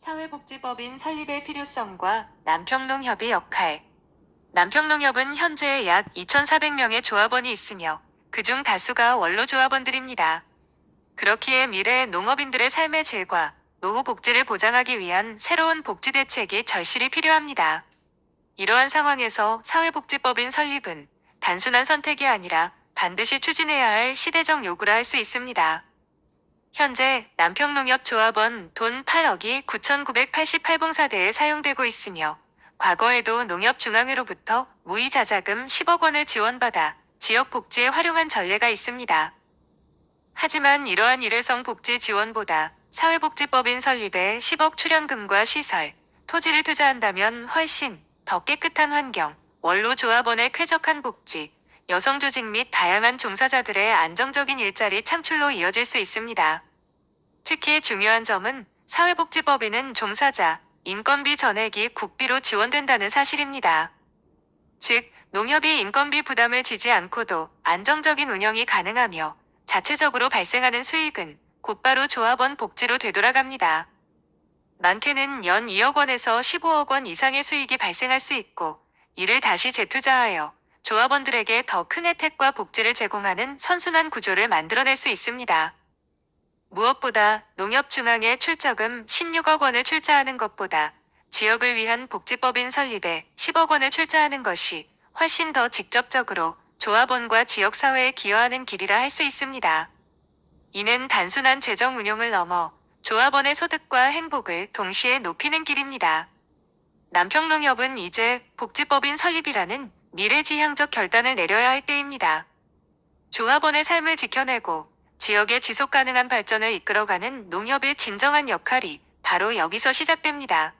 사회복지법인 설립의 필요성과 남평농협의 역할. 남평농협은 현재 약 2,400명의 조합원이 있으며 그중 다수가 원로 조합원들입니다. 그렇기에 미래 농업인들의 삶의 질과 노후 복지를 보장하기 위한 새로운 복지 대책이 절실히 필요합니다. 이러한 상황에서 사회복지법인 설립은 단순한 선택이 아니라 반드시 추진해야 할 시대적 요구라 할 수 있습니다. 현재 남평농협 조합원 돈 8억이 9,988봉사대에 사용되고 있으며 과거에도 농협중앙회로부터 무이자자금 10억 원을 지원받아 지역 복지에 활용한 전례가 있습니다. 하지만 이러한 일회성 복지 지원보다 사회복지법인 설립에 10억 출연금과 시설, 토지를 투자한다면 훨씬 더 깨끗한 환경, 원로 조합원의 쾌적한 복지, 여성 조직 및 다양한 종사자들의 안정적인 일자리 창출로 이어질 수 있습니다. 특히 중요한 점은 사회복지법인은 종사자, 인건비 전액이 국비로 지원된다는 사실입니다. 즉, 농협이 인건비 부담을 지지 않고도 안정적인 운영이 가능하며 자체적으로 발생하는 수익은 곧바로 조합원 복지로 되돌아갑니다. 많게는 연 2억 원에서 15억 원 이상의 수익이 발생할 수 있고 이를 다시 재투자하여 조합원들에게 더 큰 혜택과 복지를 제공하는 선순환 구조를 만들어낼 수 있습니다. 무엇보다 농협중앙에 출자금 16억 원을 출자하는 것보다 지역을 위한 복지법인 설립에 10억 원을 출자하는 것이 훨씬 더 직접적으로 조합원과 지역사회에 기여하는 길이라 할 수 있습니다. 이는 단순한 재정 운용을 넘어 조합원의 소득과 행복을 동시에 높이는 길입니다. 남평농협은 이제 복지법인 설립이라는 미래지향적 결단을 내려야 할 때입니다. 조합원의 삶을 지켜내고 지역의 지속 가능한 발전을 이끌어가는 농협의 진정한 역할이 바로 여기서 시작됩니다.